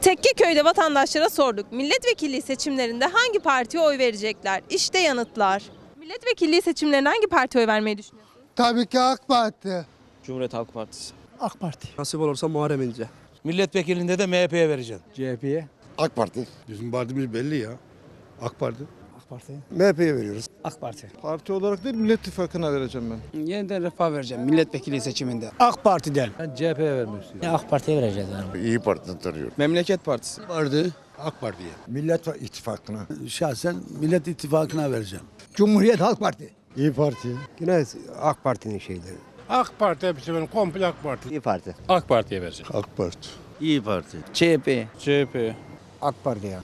Tekkeköy'de vatandaşlara sorduk. Milletvekilliği seçimlerinde hangi partiye oy verecekler? İşte yanıtlar. Milletvekilliği seçimlerinde hangi partiye oy vermeyi düşünüyorsunuz? Tabii ki AK Parti. Cumhuriyet Halk Partisi. AK Parti. Nasip olursa Muharrem İnce. Milletvekilinde de MHP'ye vereceğim. CHP'ye. AK Parti. Bizim partimiz belli ya. AK Parti. AK Parti. MHP'ye veriyoruz. AK Parti. Parti olarak değil Millet İttifakı'na vereceğim ben. Yeniden refah vereceğim milletvekili seçiminde. AK Parti'den. Ben CHP'ye vermek istiyorum. AK Parti'ye vereceğiz yani. İyi Parti'den tanıyorum. Memleket Partisi. Vardı. AK Parti'ye. Millet İttifakı'na. Şahsen Millet İttifakı'na vereceğim. Cumhuriyet Halk Parti. İyi Parti. Yine AK Parti'nin şeyleri. AK Parti hepsi benim komple AK Parti. İyi Parti. AK Parti'ye vereceğim. AK Parti. İyi Parti. CHP. CHP. AK Parti ya.